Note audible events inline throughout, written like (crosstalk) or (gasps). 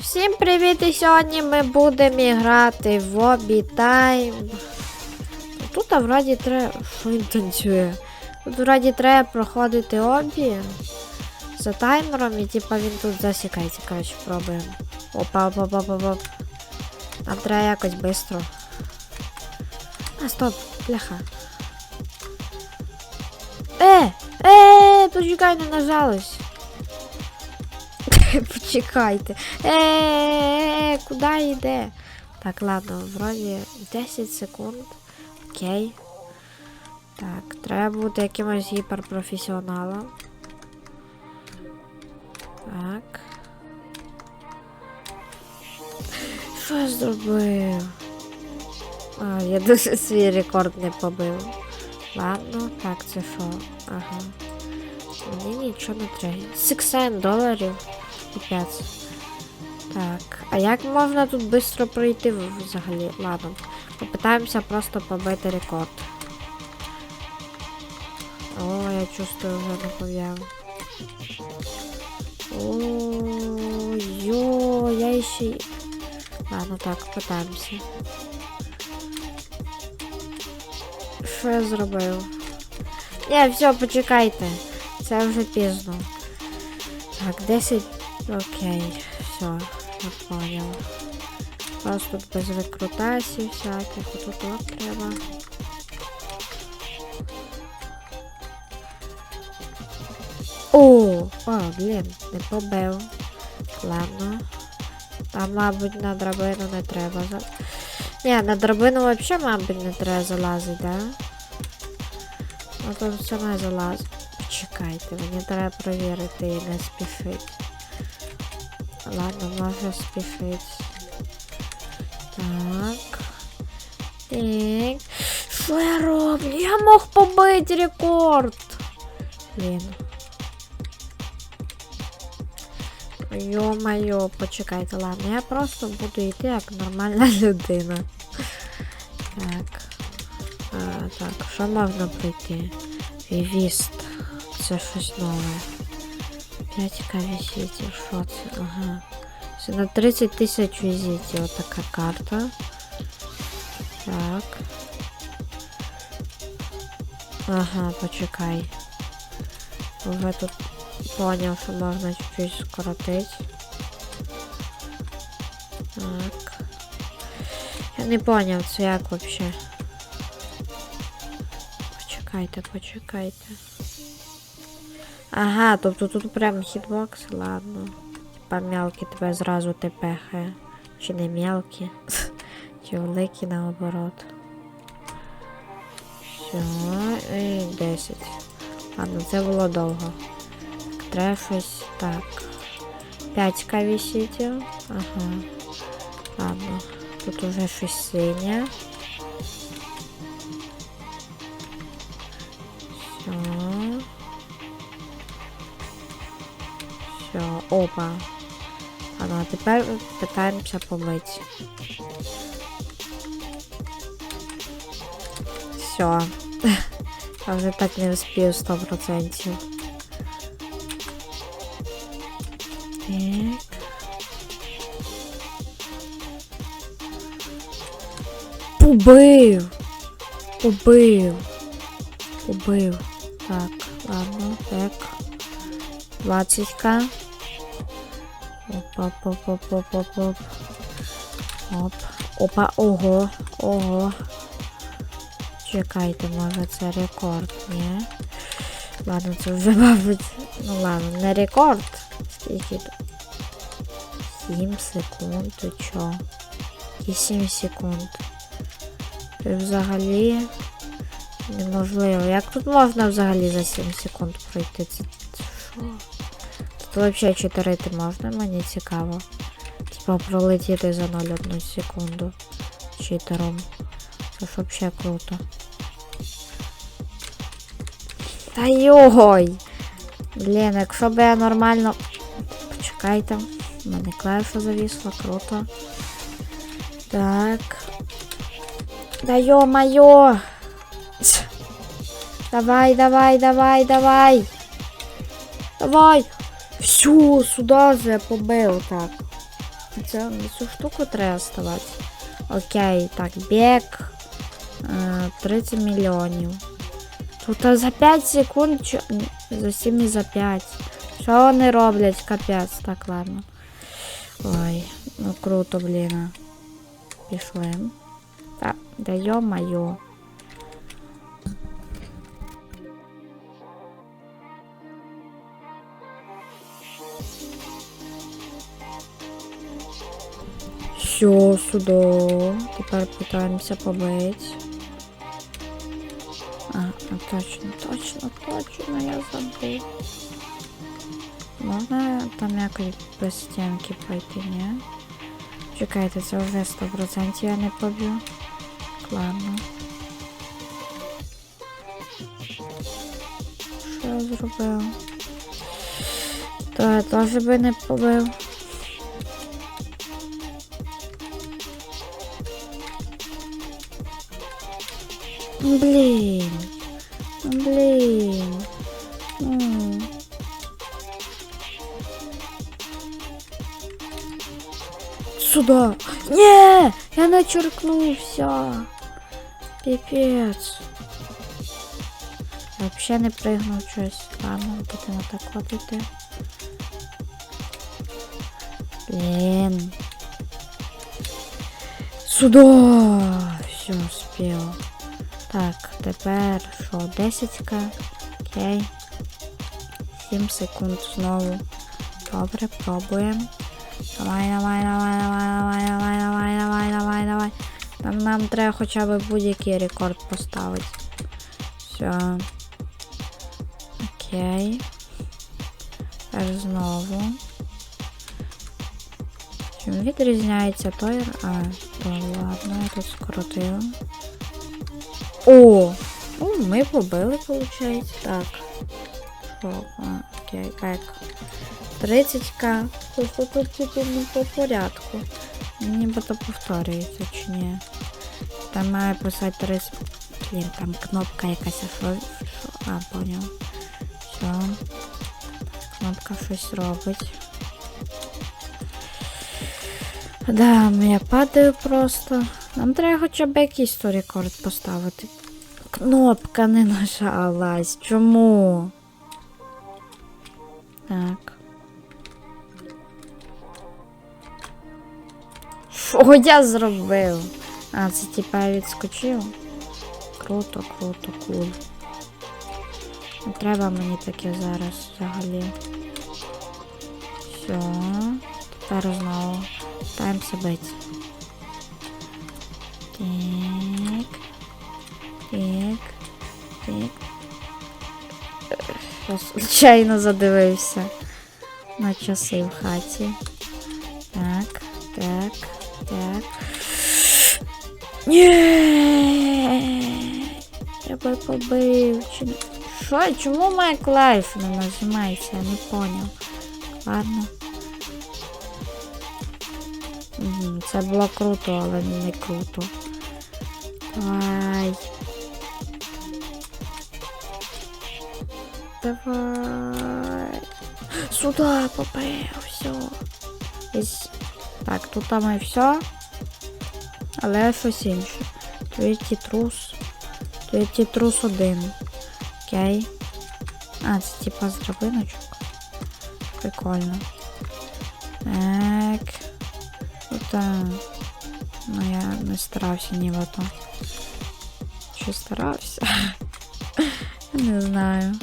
Всім привіт! І сьогодні ми будемо грати в Обі Тайм. Тут вроді треба. Що він танцює? Тут вроді треба проходити обі за таймером і типа він тут засікається. Коротше, пробуємо. Опа, опа, опа, опа, опа. Нам треба якось швидко. А, стоп, бляха. Е! Е, почекай, не нажалось. Почекайте. Е, куди йде? Так, ладно, вроді 10 секунд. Окей. Так, треба бути якимось гіперпрофесіоналом. Так. Що я зробив? А, я дуже свій рекорд не побив. Ладно, так, це що? Ага. Мені нічого не треба. 6 доларів. Піпець. Так, а як можна тут швидко пройти взагалі? Ладно. Попитаємося просто побити рекорд. О, я чувствую вже не пов'яв. О, я ще. Ладно, так, питаємося. Що я зробив? Ні, все, почекайте. Це вже пізно. Так, 10. Окей, все, я понял. Просто тут без викрутасів всяких, отут от треба. О, о, блін, не побив. Ладно. Там, мабуть, на драбину не треба за. Ні, на драбину взагалі, мабуть, не треба залазити, да? Ну тут все не залазить. Почекайте, мені треба перевірити і не спішить. Ладно, може спішить. Так. Так. Що я роблю? Я мог побити рекорд. Блін. Йо-моє, почекайте, ладно, я просто буду йти як нормальна (laughs) людина. Так. А, так, що можна пройти? Вівіст. Це щось нове. 5к візитів, що це? Ага. На 30 тисяч візитів отака карта. Так. Ага, почекай. Уже тут поняв, що можна чуть-чуть скоротити. Так. Я не поняв, це як вообще. Почекайте, почекайте. Ага, тобто тут прям хітбокс, ладно. Типа мелкі тебе зразу тепехає. Чи не мелкі? (laughs) Чи великі наоборот. Все, і 10. Ладно, це було довго. Треба щось так. 5 вісітів. Ага. Ладно. Тут уже щось синє. Все. А ну, а тепер питаємося помити. Все. Я вже так не вспію 100%. Так. Побив! Побив! Побив. Так, ладно, так. 20к. Оп, оп, оп, оп, оп, оп, оп. Оп. Опа, ого, ого. Чекайте, може це рекорд, ні? Ладно, це вже, (laughs) мабуть. Ну ладно, не рекорд. Скільки тут? 7 секунд, ти чо? І 7 секунд. Це взагалі неможливо. Як тут можна взагалі за 7 секунд пройти? Це що? Тут взагалі читерити можна, мені цікаво. Типа пролетіти за 0,1 секунду читером. Це ж взагалі круто. Та йой! Блін, якщо б я нормально. Почекайте. У мене клавіша завісла, круто. Так. Да ё-моё! Давай, давай, давай, давай! Давай! Все, сюда же я побив так. Це цю штуку треба ставати. Окей, так, біг. Е, 30 мільйонів. Тут за 5 секунд. За 7 і за 5. Що вони роблять? Капець. Так, ладно. Ой, ну круто, блін. Пішли. Так, да йо-моє. Все, сюди. Тепер питаємося побити. А, а точно, точно, точно, я забув. Можна там якось без стінки пройти, ні? Чекайте, це вже 100% я не поб'ю. Ладно. Що я зробив? То я теж би не побив. Блін. Блін. М. Сюда. Не, я начеркнувся. Піпець. Вообще не пригнув щось. Ладно, будемо так от іти. Блін. Сюда. Все, успів. Так, тепер що, 10к? Окей. 7 секунд знову. Добре, пробуємо. Давай, давай, давай, давай, давай, давай, давай, давай, давай, давай. Нам, нам треба хоча б будь-який рекорд поставити. Все. Окей. Тепер знову. Чим відрізняється той. А, то ладно, я тут скоротила. О! Ну, ми побили, виходить. Так. Що? А, окей, так. 30к. Тобто тут типу не по порядку. Нібито повторюється чи ні. Там має писати 30. Блін, там кнопка якась, а що? що? А, поняв. Все. Кнопка щось робить. Да, ну я падаю просто. Нам треба хоча б якийсь то рекорд поставити. Кнопка не нажалась. Чому? Так. Що я зробив? А, це типа відскочив. Круто, круто, кул. Не треба мені таке зараз взагалі. Все. Тепер знову. Питаємося бити. Так. Так. Так. Я случайно задивився на часи в хаті. Так, так, так. Ні. Я би побив. Що? Чому Майк Лайф не нажимається? Я не поняв. Ладно. Це було круто, але не круто. Давай. Давай. Сюда попав, все. Так, тут там і все. Але щось інше. Третій трус. Третій трус один. Окей. А, це типа з драбиночок. Прикольно. Так. Тут, ну я не старався нібито. Чи старався? (laughs) Не знаю.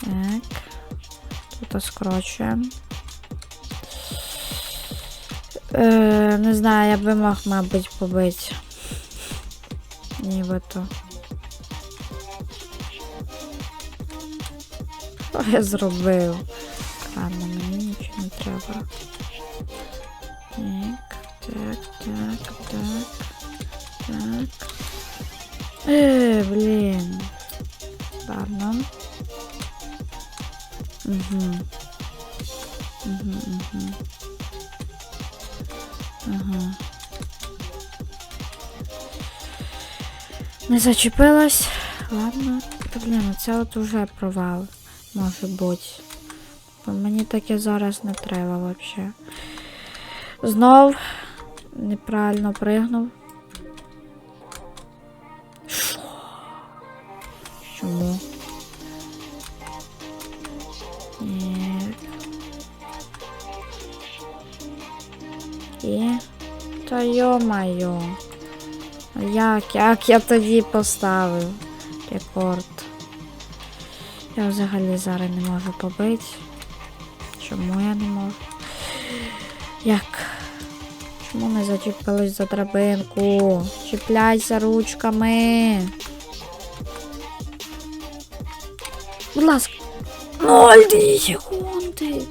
Так. Тут скорочуємо. Е, не знаю, я би мог, мабуть, побити. Нібито. Що я зробив? Ладно, мені нічого не треба. Так, так, так, так. Е, блін. Ладно. Угу. Угу, угу. Ага. Не зачепилась. Ладно. Та блін, це от уже провал. Може бути. Бо мені таке зараз не треба взагалі. Знов неправильно пригнув. Що? Чому? Ні. І. Та йо-майо. Як, як я тоді поставив рекорд? Я взагалі зараз не можу побити. Чому я не можу? Як? Чому не зачепились за драбинку? Чіпляйся ручками. Будь ласка. 0,2 секунди.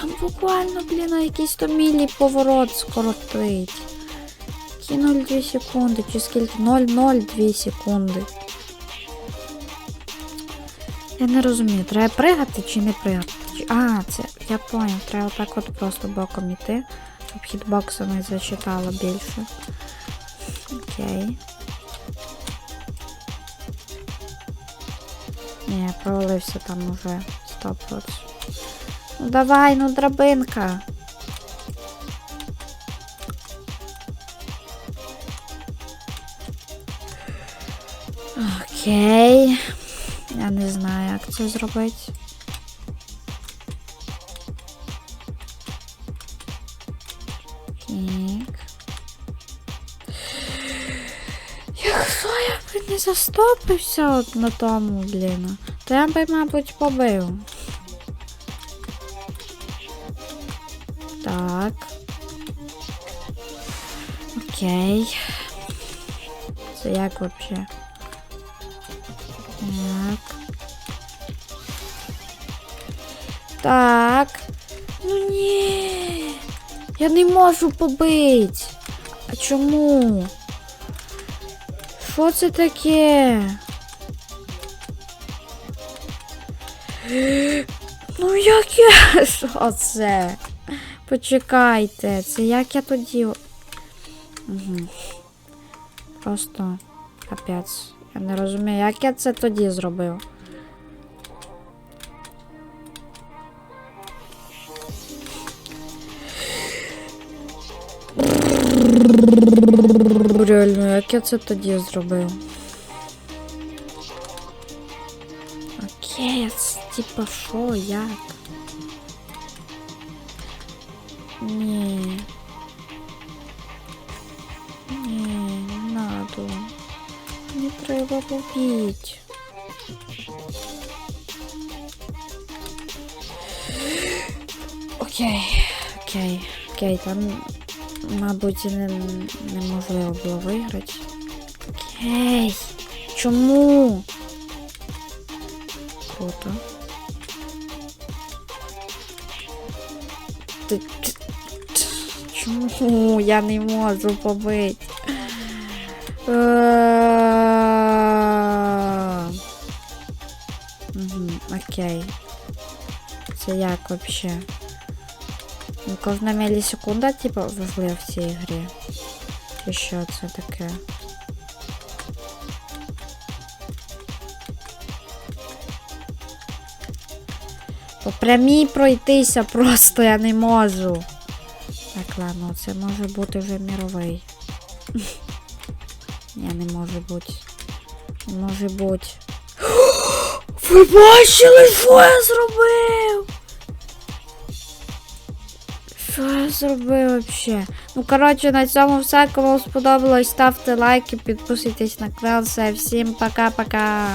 Там буквально, блін, якийсь 100 мілі поворот скоротить. Які 0,2 секунди, чи скільки? 0,02 секунди. Я не розумію, треба пригати чи не пригати? А, це я поняв, треба так от просто боком іти, щоб хітбокса не зачитало більше. Окей. Я провалився там уже 100%. Ну давай, ну драбинка. Окей. Я не знаю, як це зробити. Не застопився на тому, блін, то я би, мабуть, побив. Так. Окей. Це як вообще? Так. Так. Ну ні. Я не можу побити. А чому? Що це таке? (gasps) Ну як я. (laughs) Що це? Почекайте, це як я тоді. Угу. Просто капець. Я не розумію, як я це тоді зробив. Реально, як я це тоді зробив? Окей, це типа що, як? Ні. Ні, не надо. Не треба побіть. Окей, окей, окей, там, мабуть, не, неможливо було виграти. Окей. Чому? Круто. Чому я не можу побити? Угу, окей. Це як вообще? Кожна мілісекунда, типу, важлива в цій грі. Чи що це таке? По прямій пройтися просто я не можу. Так, ладно, це може бути вже міровий. (laughs) Ні, не може бути. Не може бути. (gasps) Ви бачили, що я зробив? Що я зробив взагалі? Ну, коротше, на цьому все. Кому сподобалось, ставте лайки, підписуйтесь на канал. Всім пока-пока.